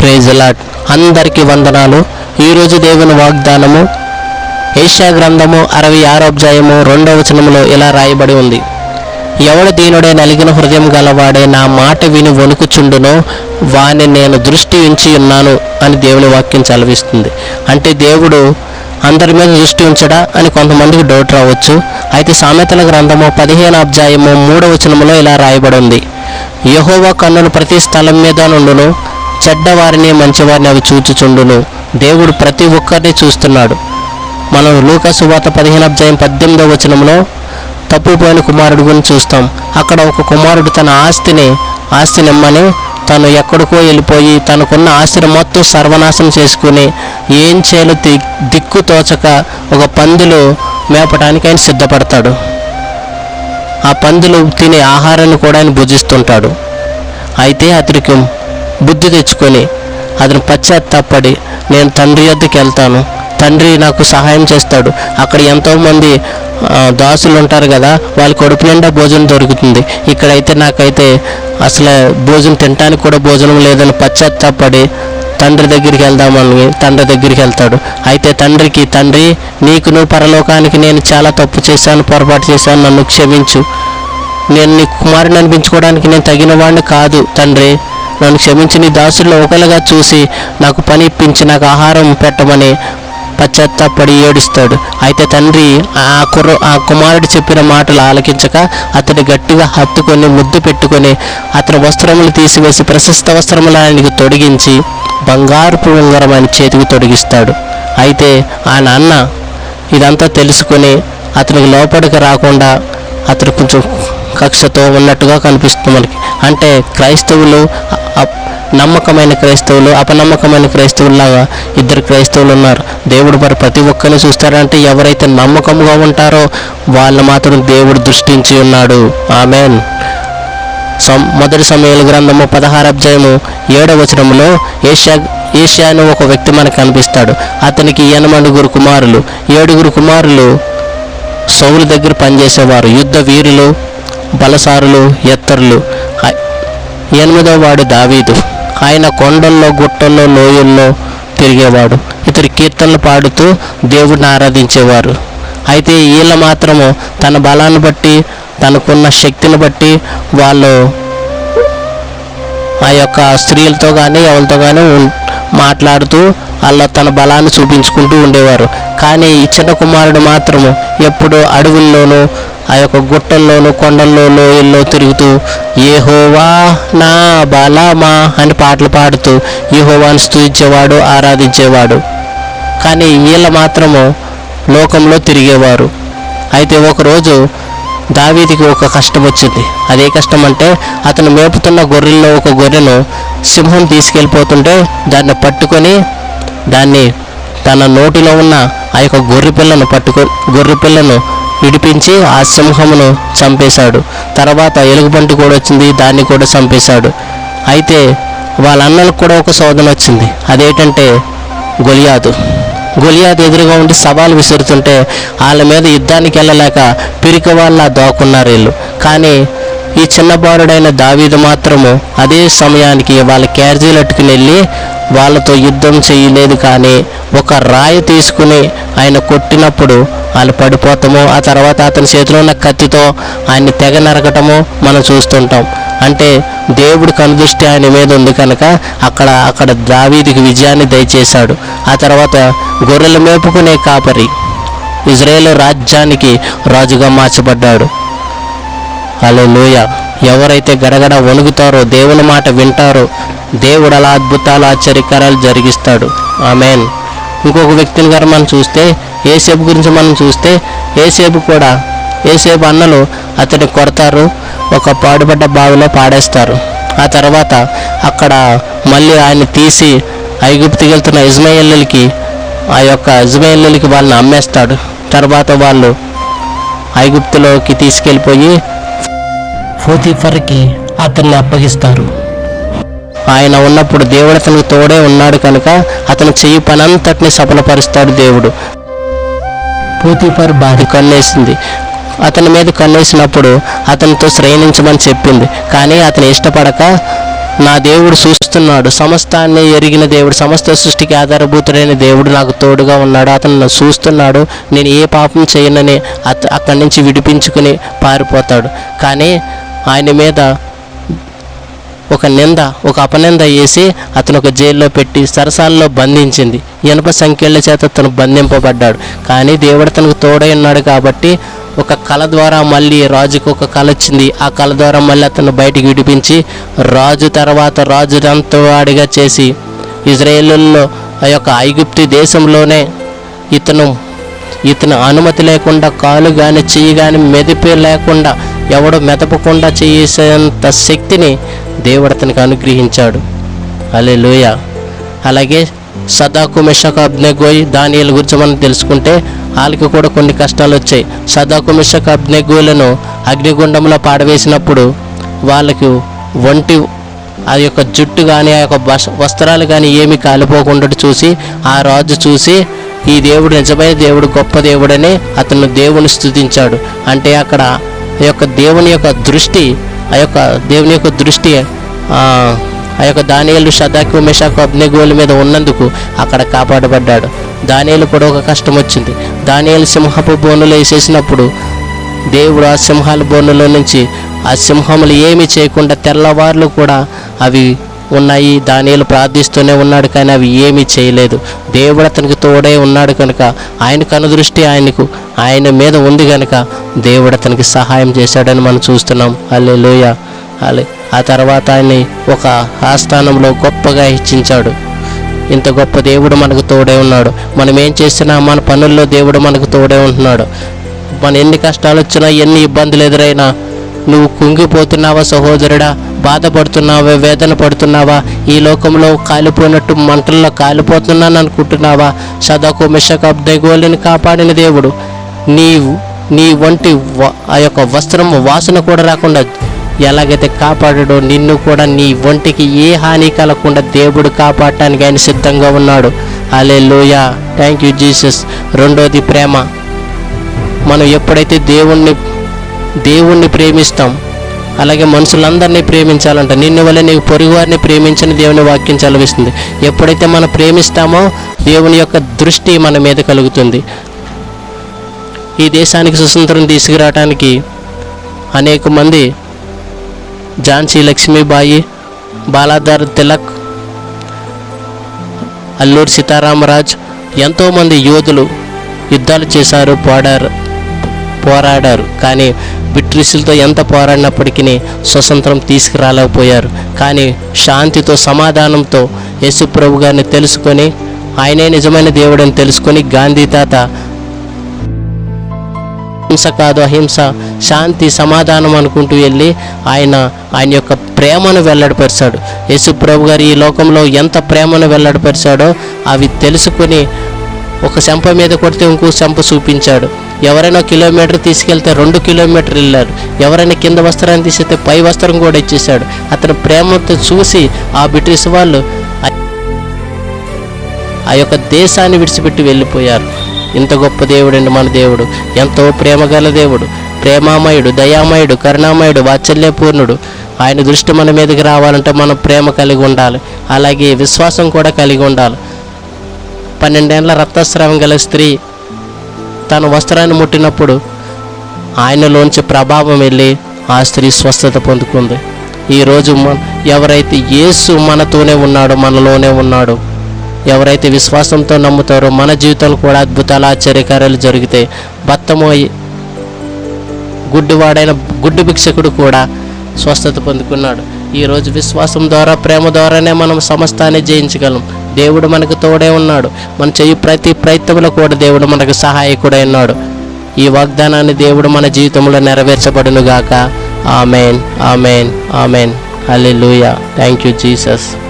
ప్రేజలాట్ అందరికీ వందనాలు. ఈరోజు దేవుని వాగ్దానము ఏషియా గ్రంథము అరవై ఆరోధ్యాయము రెండవ వచనములో ఇలా రాయబడి ఉంది. ఎవడు దీనుడే నలిగిన హృదయం గలవాడే నా మాట విని వణుకుచుండునో వాని నేను దృష్టి ఉంచి ఉన్నాను అని దేవుని వాక్యం చలవిస్తుంది అంటే దేవుడు అందరి మీద దృష్టి ఉంచడా అని కొంతమందికి డౌట్ రావచ్చు. అయితే సామెతల గ్రంథము పదిహేను అధ్యాయము మూడవ వచనములో ఇలా రాయబడి ఉంది. యహోవా కన్నులు ప్రతి స్థలం మీద నుండును చెడ్డవారిని మంచివారిని అవి చూచుచుండును. దేవుడు ప్రతి ఒక్కరిని చూస్తున్నాడు. మనం లూకాసు వార్త పదిహేను అధ్యాయం పద్దెనిమిదవ వచనంలో తప్పిపోయిన కుమారుడు గురించి చూస్తాం. అక్కడ ఒక కుమారుడు తన ఆస్తిని ఆస్తిని ఇమ్మని తను ఎక్కడికో వెళ్ళిపోయి తనకున్న ఆస్తిని మొత్తం సర్వనాశనం చేసుకుని ఏం చేయాలో ది- దిక్కు తోచక ఒక పందులు మేపడానికి ఆయన సిద్ధపడతాడు. ఆ పందులు తినే ఆహారాన్ని కూడా ఆయన భుజిస్తుంటాడు. అయితే అతడికి బుద్ధి తెచ్చుకొని అతను పశ్చాత్తాపడి నేను తండ్రి వద్దకు వెళ్తాను. తండ్రి నాకు సహాయం చేస్తాడు. అక్కడ ఎంతోమంది దాసులు ఉంటారు కదా వాళ్ళ కడుపు నిండా భోజనం దొరుకుతుంది. ఇక్కడైతే నాకైతే అసలు భోజనం తినడానికి కూడా భోజనం లేదని పశ్చాత్తాపడి తండ్రి దగ్గరికి వెళ్దామని తండ్రి దగ్గరికి వెళ్తాడు. అయితే తండ్రికి తండ్రి నీకు నువ్వు పరలోకానికి నేను చాలా తప్పు చేశాను పొరపాటు చేశాను నన్ను క్షమించు. నేను నీ కుమారుని అనిపించుకోవడానికి నేను తగిన వాడిని కాదు తండ్రి. నన్ను క్షమించి నీ దాసుల్లో ఒకలుగా చూసి నాకు పని ఇప్పించి నాకు ఆహారం పెట్టమని పశ్చాత్తాపడి ఏడుస్తాడు. అయితే తండ్రి ఆ కుర్ర ఆ కుమారుడు చెప్పిన మాటలు ఆలకించక అతడు గట్టిగా హత్తుకొని ముద్దు పెట్టుకొని అతని వస్త్రములు తీసివేసి ప్రశస్త వస్త్రములు ఆయనకి తొడిగించి బంగారుపు ఉంగరం ఆయన చేతికి తొడిగిస్తాడు. అయితే ఆ నాన్న ఇదంతా తెలుసుకొని అతనికి లోపలికి రాకుండా అతను కొంచెం కక్షతో ఉన్నట్టుగా కనిపిస్తుంది మనకి. అంటే క్రైస్తవులు నమ్మకమైన క్రైస్తవులు అపనమ్మకమైన క్రైస్తవుల్లాగా ఇద్దరు క్రైస్తవులు ఉన్నారు. దేవుడు మరి ప్రతి ఒక్కరిని చూస్తారంటే ఎవరైతే నమ్మకంగా ఉంటారో వాళ్ళు మాత్రం దేవుడు దృష్టించి ఉన్నాడు. ఆమెన్. సం మొదటి సమయాల గ్రంథము పదహార అధ్యాయము ఏడవ వచనంలో ఏషియా ఏషియా ఒక వ్యక్తి మనకు కనిపిస్తాడు. అతనికి ఎనమడుగురు కుమారులు. ఏడుగురు కుమారులు సౌలు దగ్గర పనిచేసేవారు. యుద్ధ వీరులు బలసారులు ఎత్తరులు. ఎనిమిదో ఎనిమిదవ వాడు దావీదు. ఆయన కొండల్లో గుట్టల్లో లోయల్లో తిరిగేవాడు. ఇతడు కీర్తనలు పాడుతూ దేవుడిని ఆరాధించేవారు. అయితే వీళ్ళ మాత్రము తన బలాన్ని బట్టి తనకున్న శక్తిని బట్టి వాళ్ళు ఆ యొక్క స్త్రీలతో కానీ ఎవరితో కానీ మాట్లాడుతూ వాళ్ళ తన బలాన్ని చూపించుకుంటూ ఉండేవారు. కానీ ఈ చిన్న కుమారుడు మాత్రము ఎప్పుడు అడవుల్లోనూ ఆ యొక్క గుట్టల్లోనూ కొండల్లో లోయల్లో తిరుగుతూ ఏహోవా నా బలమా అని పాటలు పాడుతూ యెహోవాను స్తుతించేవాడు ఆరాధించేవాడు. కానీ వీళ్ళ మాత్రము లోకంలో తిరిగేవారు. అయితే ఒకరోజు దావీదికి ఒక కష్టం వచ్చింది. అదే కష్టం అంటే అతను మేపుతున్న గొర్రెల్లో ఒక గొర్రెను సింహం తీసుకెళ్ళిపోతుంటే దాన్ని పట్టుకొని దాన్ని తన నోటిలో ఉన్న ఆ యొక్క గొర్రె పిల్లను పట్టుకో గొర్రె పిల్లను విడిపించి ఆ సింహమును చంపేశాడు. తర్వాత ఎలుగుబంటి కూడా వచ్చింది దాన్ని కూడా చంపేశాడు. అయితే వాళ్ళ అన్నలకు కూడా ఒక శోధన వచ్చింది. అదేంటంటే గొలియాదు. గొలియాదు ఎదురుగా ఉండి సవాలు విసురుతుంటే వాళ్ళ మీద యుద్ధానికి వెళ్ళలేక పిరికి వాళ్ళ దోకున్నారు వీళ్ళు. కానీ ఈ చిన్నబారుడైన దావీదు మాత్రము అదే సమయానికి వాళ్ళ క్యార్జీలు అట్టుకుని వెళ్ళి వాళ్ళతో యుద్ధం చేయలేదు కానీ ఒక రాయి తీసుకుని ఆయన కొట్టినప్పుడు వాళ్ళు పడిపోతాము. ఆ తర్వాత అతని చేతిలో ఉన్న కత్తితో ఆయన్ని తెగ నరకటము మనం చూస్తుంటాం. అంటే దేవుడు కనుదృష్టి ఆయన మీద ఉంది కనుక అక్కడ అక్కడ దావీదికి విజయాన్ని దయచేశాడు. ఆ తర్వాత గొర్రెలు మేపుకునే కాపరి ఇజ్రాయేల్ రాజ్యానికి రాజుగా మార్చబడ్డాడు. అలెలుయ ఎవరైతే గడగడ వణుగుతారో దేవుని మాట వింటారో దేవుడు అలా అద్భుతాలు ఆశ్చర్యకరాలు జరిగిస్తాడు. ఆమెన్. ఇంకొక వ్యక్తిని గారు మనం చూస్తే ఏసేపు గురించి మనం చూస్తే ఏసేపు కూడా ఏసేపు అన్నలు అతన్ని కొడతారు ఒక పాడుపడ్డ బావిలో పాడేస్తారు. ఆ తర్వాత అక్కడ మళ్ళీ ఆయన తీసి ఐగుప్తికి వెళ్తున్న ఇజ్మాయిల్కి ఆ యొక్క ఇజ్మాయిల్కి వాళ్ళని అమ్మేస్తాడు. తర్వాత వాళ్ళు ఐగుప్తులోకి తీసుకెళ్ళిపోయి పోతీఫర్కి అతన్ని అప్పగిస్తారు. ఆయన ఉన్నప్పుడు దేవుడు అతనికి తోడే ఉన్నాడు కనుక అతను చెయ్యి పనంతటిని సఫలపరుస్తాడు దేవుడు. పోతీఫర్ భార్య కన్నేసింది. అతని మీద కన్నేసినప్పుడు అతనితో శ్రేణించమని చెప్పింది. కానీ అతను ఇష్టపడక నా దేవుడు చూస్తున్నాడు సమస్తాన్ని ఎరిగిన దేవుడు సమస్త సృష్టికి ఆధారభూతుడైన దేవుడు నాకు తోడుగా ఉన్నాడు. అతను చూస్తున్నాడు. నేను ఏ పాపం చేయనని అత అక్కడి నుంచి విడిపించుకుని పారిపోతాడు. కానీ ఆయన మీద ఒక నింద ఒక అపనింద వేసి అతను ఒక జైల్లో పెట్టి సరసాల్లో బంధించింది. ఇనప సంఖ్యల చేత అతను బంధింపబడ్డాడు. కానీ దేవుడు తనకు తోడై ఉన్నాడు కాబట్టి ఒక కళ ద్వారా మళ్ళీ రాజుకు ఒక కళ వచ్చింది. ఆ కళ ద్వారా మళ్ళీ అతను బయటికి విడిపించి రాజు తర్వాత రాజు వాడిగా చేసి ఇజ్రాయేలుల్లో ఆ యొక్క ఐగుప్తి దేశంలోనే ఇతను ఇతను అనుమతి లేకుండా కాలు కానీ చెయ్యి కానీ మెదిపి లేకుండా ఎవడు మెదపకుండా చేసేంత శక్తిని దేవుడు అతనికి అనుగ్రహించాడు. అలే లోయ అలాగే సదాకు మెషక అబ్నెగోయ్ దానియల గురించి మనం తెలుసుకుంటే వాళ్ళకి కూడా కొన్ని కష్టాలు వచ్చాయి. సదాకు మెషక అబ్నెగోయలను అగ్నిగుండంలో పాడవేసినప్పుడు వాళ్ళకు ఒంటి ఆ యొక్క జుట్టు కానీ ఆ యొక్క వస్- వస్త్రాలు కానీ ఏమి కాలిపోకుండా చూసి ఆ రాజు చూసి ఈ దేవుడు నిజమైన దేవుడు గొప్ప దేవుడని అతను దేవుని స్థుతించాడు. అంటే అక్కడ ఆ యొక్క దేవుని యొక్క దృష్టి ఆ యొక్క దేవుని యొక్క దృష్టి ఆ, యొక్క దానియలు షదాకు మెషాకు అగ్నిగోలు మీద ఉన్నందుకు అక్కడ కాపాడబడ్డాడు. దానియలు కూడా ఒక కష్టం వచ్చింది. దానియలు సింహపు బోనులు వేసేసినప్పుడు దేవుడు ఆ సింహాల బోనులో నుంచి ఆ సింహములు ఏమి చేయకుండా తెల్లవార్లు కూడా అవి ఉన్నాయి. దానిలు ప్రార్థిస్తూనే ఉన్నాడు కానీ అవి ఏమీ చేయలేదు. దేవుడు అతనికి తోడే ఉన్నాడు కనుక ఆయన కనుదృష్టి ఆయనకు ఆయన మీద ఉంది కనుక దేవుడు అతనికి సహాయం చేశాడని మనం చూస్తున్నాం. అల్లే లోయ అలే ఆ తర్వాత ఆయన్ని ఒక ఆస్థానంలో గొప్పగా హెచ్చించాడు. ఇంత గొప్ప దేవుడు మనకు తోడే ఉన్నాడు. మనం ఏం చేసినా మన పనుల్లో దేవుడు మనకు తోడే ఉంటున్నాడు. మన ఎన్ని కష్టాలు వచ్చినా ఎన్ని ఇబ్బందులు ఎదురైనా నువ్వు కుంగిపోతున్నావా సహోదరుడా? బాధపడుతున్నావా వేదన పడుతున్నావా? ఈ లోకంలో కాలిపోయినట్టు మంటల్లో కాలిపోతున్నాను అనుకుంటున్నావా? సదాకు మిషక అబ్దగోలిని కాపాడిన దేవుడు. నీవు నీ వంటి ఆ యొక్క వస్త్రం వాసన కూడా రాకుండా ఎలాగైతే కాపాడాడో నిన్ను కూడా నీ ఒంటికి ఏ హాని కలగకుండా దేవుడు కాపాడటానికి ఆయన సిద్ధంగా ఉన్నాడు. అలే లోయ థ్యాంక్ యూ జీసస్. రెండోది ప్రేమ. మనం ఎప్పుడైతే దేవుణ్ణి దేవుణ్ణి ప్రేమిస్తాం అలాగే మనుషులందరినీ ప్రేమించాలంట. నిన్ను వల్ల నీకు పొరుగువారిని ప్రేమించని దేవుని వాక్యం చదివిస్తుంది. ఎప్పుడైతే మనం ప్రేమిస్తామో దేవుని యొక్క దృష్టి మన మీద కలుగుతుంది. ఈ దేశానికి స్వతంత్రం తీసుకురావడానికి అనేక మంది ఝాన్సీ లక్ష్మీబాయి బాలాధర్ తిలక్ అల్లూరి సీతారామరాజ్ ఎంతోమంది యోధులు యుద్ధాలు చేశారు పోడారు పోరాడారు. కానీ బ్రిటిషులతో ఎంత పోరాడినప్పటికీ స్వతంత్రం తీసుకురాలేకపోయారు. కానీ శాంతితో సమాధానంతో యేసు ప్రభు గారిని తెలుసుకొని ఆయనే నిజమైన దేవుడని తెలుసుకొని గాంధీ తాత హింస కాదు అహింస శాంతి సమాధానం అనుకుంటూ వెళ్ళి ఆయన ఆయన యొక్క ప్రేమను వెల్లడిపరిచాడు. యేసు ప్రభు గారు ఈ లోకంలో ఎంత ప్రేమను వెల్లడిపరిచాడో అవి తెలుసుకొని ఒక చెంప మీద కొడితే ఇంకో చెంప చూపించాడు. ఎవరైనా కిలోమీటర్ తీసుకెళ్తే రెండు కిలోమీటర్ వెళ్ళారు ఎవరైనా కింద వస్త్రాన్ని తీసేస్తే పై వస్త్రం కూడా ఇచ్చేశాడు. అతని ప్రేమతో చూసి ఆ బ్రిటిష్ వాళ్ళు ఆ- ఆ యొక్క దేశాన్ని విడిచిపెట్టి వెళ్ళిపోయారు. ఇంత గొప్ప దేవుడండి మన దేవుడు. ఎంతో ప్రేమగల దేవుడు. ప్రేమామయుడు దయామయుడు కరుణామయుడు వాత్సల్యపూర్ణుడు. ఆయన దృష్టి మన మీదకి రావాలంటే మనం ప్రేమ కలిగి ఉండాలి. అలాగే విశ్వాసం కూడా కలిగి ఉండాలి. పన్నెండేళ్ళ రక్తస్రావం గల స్త్రీ తన వస్త్రాన్ని ముట్టినప్పుడు ఆయనలోంచి ప్రభావం వెళ్ళి ఆ స్త్రీ స్వస్థత పొందుకుంది. ఈరోజు మన ఎవరైతే యేసు మనతోనే ఉన్నాడో మనలోనే ఉన్నాడు ఎవరైతే విశ్వాసంతో నమ్ముతారో మన జీవితంలో కూడా అద్భుతాలు ఆశ్చర్యకార్యాలు జరుగుతాయి బత్తము గుడ్డివాడైన గుడ్డు భిక్షకుడు కూడా స్వస్థత పొందుకున్నాడు. ఈరోజు విశ్వాసం ద్వారా ప్రేమ ద్వారానే మనం సమస్తాన్ని జయించగలం. దేవుడు మనకు తోడే ఉన్నాడు. మనం చేయు ప్రతి ప్రయత్నంలో కూడా దేవుడు మనకు సహాయకుడై ఉన్నాడు. ఈ వాగ్దానాన్ని దేవుడు మన జీవితంలో నెరవేర్చబడును గాక ఆమెన్ ఆమెన్ ఆమెన్. లూయా థ్యాంక్ యూ జీసస్.